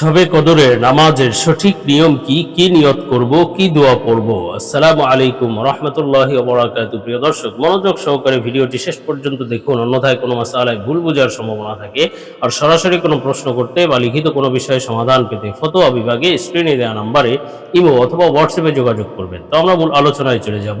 সবে কদরের নামাজের সঠিক নিয়ম কি? কি নিয়ত করব? কি দোয়া পড়ব? আসসালামু আলাইকুম রহমতুল্লাহি ওবরাকাতু প্রিয় দর্শক, মনোযোগ সহকারে ভিডিওটি শেষ পর্যন্ত দেখুন। অন্যথায় কোনো মাসালায় ভুল বোঝার সম্ভাবনা থাকে। আর সরাসরি কোনো প্রশ্ন করতে বা লিখিত কোনো বিষয়ে সমাধান পেতে ফতোয়া বিভাগে স্ক্রিনে দেওয়া নাম্বারে ইমো অথবা হোয়াটসঅ্যাপে যোগাযোগ করবেন। তো আমরা মূল আলোচনায় চলে যাব।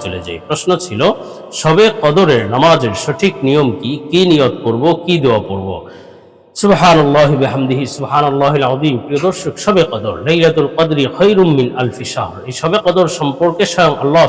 চলে যাই। প্রশ্ন ছিল, সবে কদরের নামাজের সঠিক নিয়ম কি? কি নিয়ত করব? কি দোয়া পড়ব? কদর সম্পর্কে স্বয়ং আল্লাহ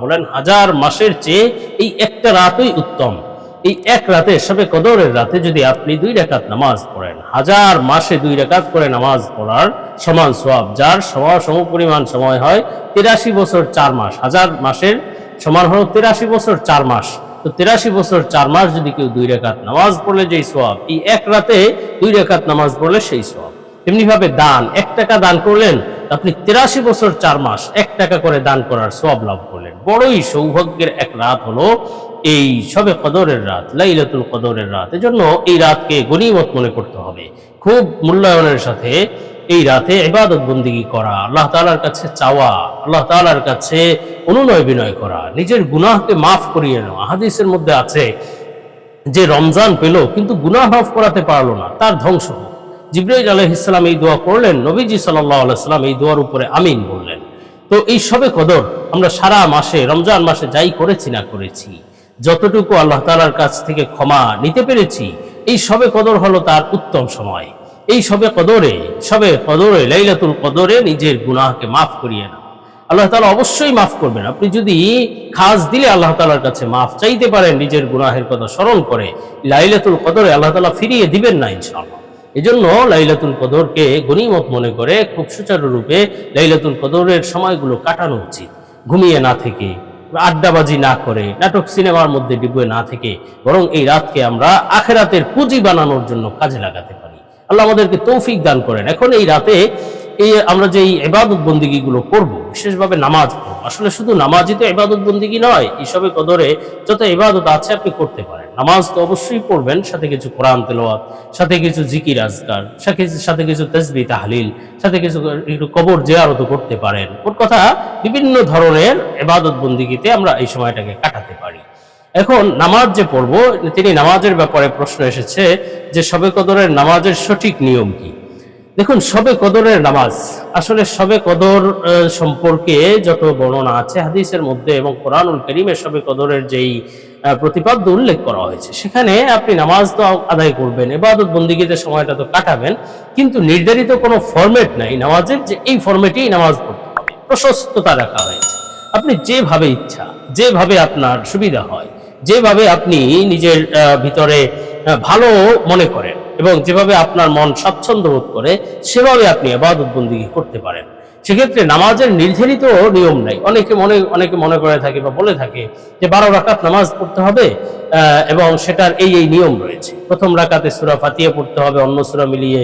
বলেন, হাজার মাসের চেয়ে এই একটা রাতই উত্তম। এই এক রাতে সবে কদরের রাতে যদি আপনি দুই রাকাত নামাজ পড়েন, হাজার মাসে দুই রাকাত করে নামাজ পড়ার সমান সোয়াব যার সমান সম পরিমাণ সময় হয় তিরাশি বছর চার মাস। হাজার মাসের সমান হলো তিরাশি বছর চার মাস। তো তিরাশি বছর চার মাস যদি কেউ দুই রেখাত নামাজ পড়লে যেই সোয়াব এই এক রাতে দুই রেখাত নামাজ পড়লে সেই সোয়াব তেমনি ভাবে দান, এক টাকা দান করলেন, আপনি তিরাশি বছর চার মাস এক টাকা করে দান করার সোয়াব লাভ করলেন। বড়ই সৌভাগ্যের এক রাত হলো এই সবে কদরের রাত, লাইলাতুল কদরের রাত। এজন্য এই রাতকে গনিমত মনে করতে হবে। খুব মূল্যায়নের সাথে এই রাতে ইবাদত বন্দিগি করা, আল্লাহ তালার কাছে চাওয়া, আল্লাহ তাআলার কাছে অনুনয় বিনয় করা, নিজের গুনাহকে মাফ করিয়ে নেওয়া। হাদিসের মধ্যে আছে যে রমজান পেল, কিন্তু গুনাহ মাফ করাতে পারল না, তার ধ্বংস হোক। জিব্রাইল আলহিসাম এই দোয়া করলেন, নবীজি সাল্লাহ আলাইসাল্লাম এই দোয়ার উপরে আমিন বললেন। তো এই সবে কদর আমরা সারা মাসে, রমজান মাসে যাই করেছি না করেছি যতটুকু আল্লাহ তালার কাছ থেকে ক্ষমা নিতে পেরেছি, এই সবে কদর হলো তার উত্তম সময়। এই সবে কদরে সবে কদরে, লাইলাতুল কদরে নিজের গুনাহকে মাফ করিয়ে না আল্লাহ তালা অবশ্যই মাফ করবেন। আপনি যদি খাস দিলে আল্লাহ তালার কাছে মাফ চাইতে পারেন, নিজের গুনাহের কথা স্মরণ করে, লাইলাতুল কদরে আল্লাহ তালা ফিরিয়ে দিবেন না ইনশাআল্লাহ। এজন্য লাইলাতুল কদরকে গনিমত মনে করে, খুব সুচারুরূপে লাইলাতুল কদরের সময়গুলো কাটানো উচিত। ঘুমিয়ে না থেকে আড্ডাবাজি না করে, নাটক সিনেমার মধ্যে ডুবে না থেকে বরং এই রাতকে আমরা আখেরাতের পুঁজি বানানোর জন্য কাজে লাগাতে পারি। আল্লাহ আমাদেরকে তৌফিক দান করেন। এখন এই রাতে এই আমরা যে এই এবাদত বন্দিগিগুলো করব, বিশেষভাবে নামাজ আসলে শুধু নামাজই তো এবাদত বন্দিগি নয় এইসবে কদরে যত এবাদত আছে আপনি করতে পারেন। নামাজ তো অবশ্যই পড়বেন, সাথে কিছু কোরআন তেলাওয়াত, সাথে কিছু জিকির আজকার, সাথে কিছু তসবি, তাহলিল, সাথে কিছু একটু কবর জিয়ারত করতে পারেন। ওর কথা, বিভিন্ন ধরনের এবাদত বন্দিগিতে আমরা এই সময়টাকে কাটাতে পারি। এখন নামাজ যে পড়ব, তিনি নামাজের ব্যাপারে প্রশ্ন এসেছে যে সবে কদরের নামাজের সঠিক নিয়ম কি? দেখুন, সবে কদরের নামাজ। আসলে সবে কদর সম্পর্কে যত বর্ণনা আছে হাদিসের মধ্যে এবং কোরআনুল করিমের সবে কদরের যেই প্রতিপাদ্য উল্লেখ করা হয়েছে, সেখানে আপনি নামাজ তো আদায় করবেন এবাদত বন্দিগিতে সময়টা তো কাটাবেন, কিন্তু নির্ধারিত কোনো ফরম্যাট নাই নামাজের যে এই ফরম্যাটেই নামাজ পড়তে হবে, প্রশস্ততা রাখা হয়েছে। আপনি যেভাবে ইচ্ছা, যেভাবে আপনার সুবিধা হয়, যেভাবে আপনি নিজের ভিতরে ভালো মনে করেন এবং যেভাবে আপনার মন স্বাচ্ছন্দ্য বোধ করে, সেভাবে আপনি আবাদত বন্দিগি করতে পারেন। সেক্ষেত্রে নামাজের নির্ধারিত নিয়ম নাই। অনেকে মনে অনেকে মনে করে থাকে বা বলে থাকে যে বারো রাকাত নামাজ পড়তে হবে। এবং সেটার এই এই নিয়ম রয়েছে। প্রথম রাকাতে সুরা ফাতিয়া পড়তে হবে অন্য সুরা মিলিয়ে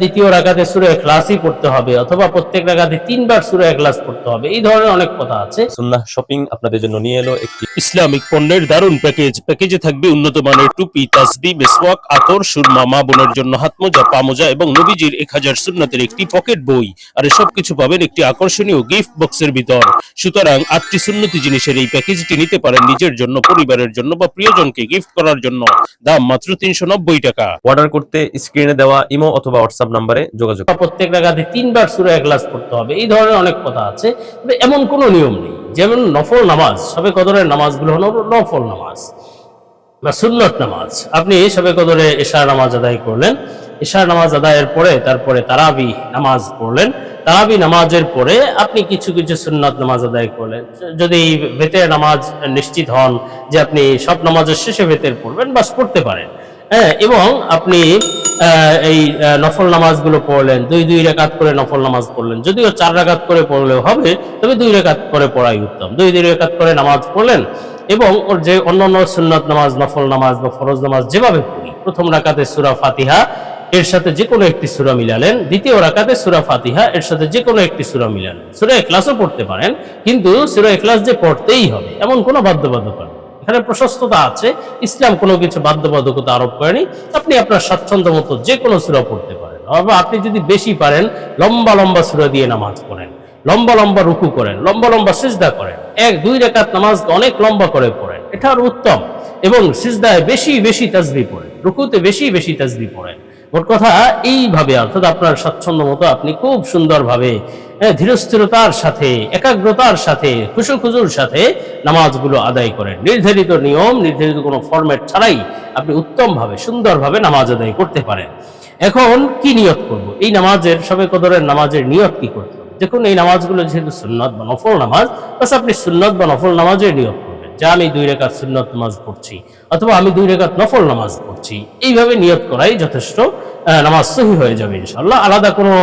দ্বিতীয় রাকাতে সুরা এখলাসই পড়তে হবে অথবা প্রত্যেক রাকাতে তিনবার সুরা এখলাস পড়তে হবে এই ধরনের অনেক কথা আছে। সুন্নাহ শপিং আপনাদের জন্য নিয়ে এলো একটি ইসলামিক পণ্যের দারুণ প্যাকেজ। প্যাকেজে থাকবে উন্নত মানের টুপি তাসবি মেসওয়াক আতর সুরমা মা বোনের জন্য হাতমোজা পামোজা এবং নবীজির এক হাজার সুন্নাতের একটি পকেট বই। আর এসব কিছু পাবেন একটি আকর্ষণীয় গিফট বক্সের ভিতর। সুতরাং আটটি সুন্নতি জিনিসের এই প্যাকেজটি নিতে পারেন নিজের জন্য পরিবারের জন্য বা প্রিয়জনকে গিফট করার জন্য। দাম মাত্র তিনশো নব্বই টাকা। অর্ডার করতে স্ক্রিনে দেওয়া ইমো অথবা হোয়াটসঅ্যাপ নাম্বারে যোগাযোগ প্রত্যেক জায়গাতে তিনবার সুরা গ্লাস পড়তে হবে। এই ধরনের অনেক কথা আছে। এমন কোনো নিয়ম নেই। যেমন নফল নামাজ। সবে কদরের নামাজগুলো হলো নফল নামাজ। বা সুন্নত নামাজ। আপনি সবে কদরে এশার নামাজ আদায় করলেন। এশার নামাজ আদায়ের পরে তারপরে তারাবি নামাজ পড়লেন। তারাবি নামাজের পরে আপনি কিছু কিছু সুন্নত নামাজ আদায় করলেন। যদি ভেতের নামাজ নিশ্চিত হন যে আপনি সব নামাজের শেষে ভেতের পড়বেন, বাস পড়তে পারেন। হ্যাঁ এবং আপনি এই নফল নামাজগুলো পড়লেন, দুই দুই রেখাত করে নফল নামাজ পড়লেন। যদিও চার রেখাত করে পড়লেও হবে, তবে দুই রেখাত করে পড়াই উত্তম। দুই দুই রেখাত করে নামাজ পড়লেন এবং ওর যে অন্যান্য সুন্নত নামাজ, নফল নামাজ বা ফরজ নামাজ যেভাবে পড়ি, প্রথম রাকাতে সুরা ফাতিহা, এর সাথে যে কোনো একটি সুরা মিলালেন, দ্বিতীয় রাকাতে সুরা ফাতিহা, এর সাথে যে কোনো একটি সুরা মিলালেন। সুরা এখলাসও পড়তে পারেন, কিন্তু সুরা এখলাস যে পড়তেই হবে, এমন কোনো বাধ্যবাধকতা নেই। এখানে প্রশস্ততা আছে, ইসলাম কোনো কিছু বাধ্যবাধকতা আরোপ করেনি, আপনি আপনার স্বাচ্ছন্দ্য মতো যে কোনো সুরা পড়তে পারেন। অথবা আপনি যদি বেশি পারেন, লম্বা লম্বা সুরা দিয়ে নামাজ পড়েন। লম্বা লম্বা রুকু করেন লম্বা লম্বা সিজদা করেন। এক দুই রেখাত নামাজ অনেক লম্বা করে পড়েন। এটা আরও উত্তম। এবং সিজদায় বেশি বেশি তাজবি পড়েন রুকুতে বেশি বেশি তাজবি পড়েন। মোট কথা এইভাবে অর্থাৎ আপনার স্বাচ্ছন্দ্য মতো আপনি খুব সুন্দরভাবে হ্যাঁ, ধীরস্থিরতার সাথে একাগ্রতার সাথে খুশু খুজুর সাথে নামাজগুলো আদায় করেন। নির্ধারিত নিয়ম নির্ধারিত কোনো ফরম্যাট ছাড়াই আপনি উত্তমভাবে সুন্দরভাবে নামাজ আদায় করতে পারেন। এখন কি নিয়ত করব? এই নামাজের সবে কদরের নামাজের নিয়ত কি করতে দেখুন, এই নামাজগুলো যেহেতু সুন্নত বা নফল নামাজ, বাস আপনি সুন্নত বা নফল নামাজের নিয়ত করবেন। যা আমি দুই রেখাত সুন্নত নামাজ পড়ছি অথবা আমি দুই রেখাত নফল নামাজ পড়ছি, এইভাবে নিয়ত করাই যথেষ্ট নামাজ সহি হয়ে যাবে ইনশাল্লাহ আলাদা কোনো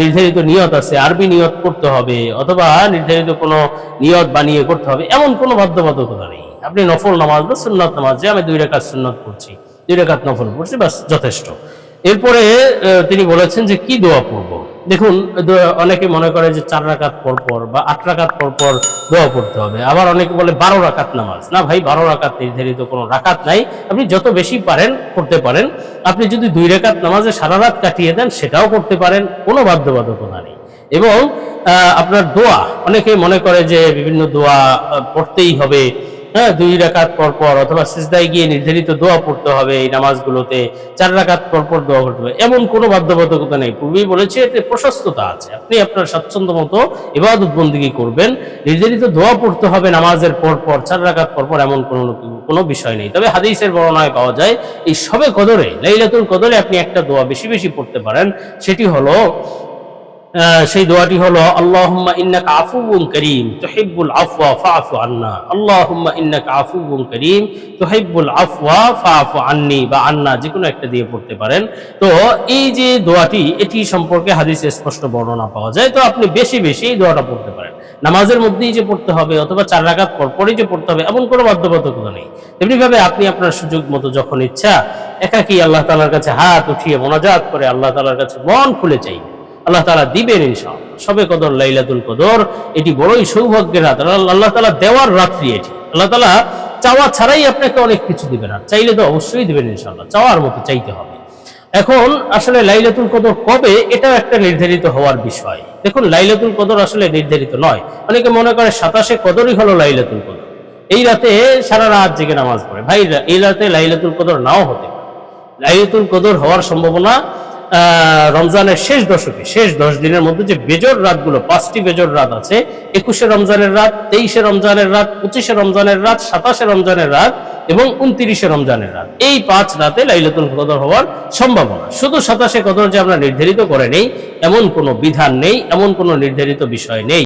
নির্ধারিত নিয়ত আছে, আরবি নিয়ত করতে হবে অথবা নির্ধারিত কোনো নিয়ত বানিয়ে করতে হবে, এমন কোনো বাধ্যবাধকতা নেই। আপনি নফল নামাজ বা সুন্নত নামাজ, যে আমি দুই রেখাত সুন্নত পড়ছি, দুই রেখাত নফল পড়ছি, বাস যথেষ্ট। এরপরে তিনি বলেছেন যে কি দোয়া পড়ব? দেখুন অনেকে মনে করে যে চার রাকাত পর পর বা আট রাকাত পর পর দোয়া পড়তে হবে। আবার অনেকে বলে বারো রাকাত নামাজ। না ভাই, বারো রাকাত নির্ধারিত কোনো রাকাত নাই। আপনি যত বেশি পারেন করতে পারেন। আপনি যদি দুই রেখাত নামাজে সারা রাত কাটিয়ে দেন, সেটাও করতে পারেন। কোনো বাধ্যবাধকতা নেই। এবং আপনার দোয়া, অনেকে মনে করে যে বিভিন্ন দোয়া পড়তেই হবে। হ্যাঁ দুই রাকাত পর পর অথবা সিজদায় গিয়ে নির্ধারিত দোয়া পড়তে হবে এই নামাজগুলোতে। চার রাকাত পর পর দোয়া করতে হবে। এমন কোনো বাধ্যবাধকতা নেই। পূর্বেই বলেছি, এতে প্রশস্ততা আছে। আপনি আপনার স্বাচ্ছন্দ্য মতো ইবাদত বন্দিগি করবেন। নির্ধারিত দোয়া পড়তে হবে নামাজের পর পর, চার রাকাত পর পর এমন কোনো কোনো বিষয় নেই। তবে হাদিসের বর্ণনায় পাওয়া যায়, এই সবে কদরে, লাইলাতুল কদরে আপনি একটা দোয়া বেশি বেশি পড়তে পারেন। সেটি হলো সেই দোয়াটি হলো, আল্লাহুম্মা ইন্নাকা আফুউন করিম, তুহিব্বুল আফওয়া ফাআফু আন্না। আল্লাহুম্মা ইন্নাকা আফুউন করিম, তুহিব্বুল আফওয়া ফাআফু আন্নি বা আন্না যে কোনো একটা দিয়ে পড়তে পারেন। তো এই যে দোয়াটি, এটি সম্পর্কে হাদিসে স্পষ্ট বর্ণনা পাওয়া যায়। তো আপনি বেশি বেশি এই দোয়াটা পড়তে পারেন। নামাজের মধ্যেই যে পড়তে হবে, অথবা চার রাকাত পর পরই যে পড়তে হবে, এমন কোনো বাধ্যবাধকতা নেই। তেমনিভাবে আপনি আপনার সুযোগ মতো যখন ইচ্ছা, একাকি আল্লাহ তালার কাছে হাত উঠিয়ে মোনাজাত করে আল্লাহ তালার কাছে মন খুলে চাইবেন। আল্লাহ তালা দিবেন ইনশাআল্লাহ। সবে কদর, লাইলাতুল কদর, এটি বড়ই সৌভাগ্যের রাত। আল্লাহ তালা দেওয়ার রাত্রি এটি। আল্লাহ তালা চাওয়া ছাড়াই আপনাকে অনেক কিছু দিবেন আর চাইলে তো অবশ্যই দিবেন ইনশাআল্লাহ। চাওয়ার মতো চাইতে হবে। এখন আসলে লাইলাতুল কদর কবে, এটাও একটা নির্ধারিত হওয়ার বিষয়। দেখুন, লাইলাতুল কদর আসলে নির্ধারিত নয়। অনেকে মনে করে সাতাশে কদরই হলো লাইলাতুল কদর। এই রাতে সারা রাত জেগে নামাজ পড়ে। ভাই এই রাতে লাইলাতুল কদর নাও হতে লাইলাতুল কদর হওয়ার সম্ভাবনা রমজানের শেষ দশকে, শেষ দশ দিনের মধ্যে যে বেজর রাতগুলো, পাঁচটি বেজর রাত আছে, একুশে রমজানের রাত, তেইশে রমজানের রাত, পঁচিশে রমজানের রাত, সাতাশে রমজানের রাত এবং উনত্রিশে রমজানের রাত। এই পাঁচ রাতে লাইলাতুল কদর হওয়ার সম্ভাবনা। শুধু সাতাশে কদর যে আমরা নির্ধারিত করে নেই, এমন কোনো বিধান নেই, এমন কোনো নির্ধারিত বিষয় নেই।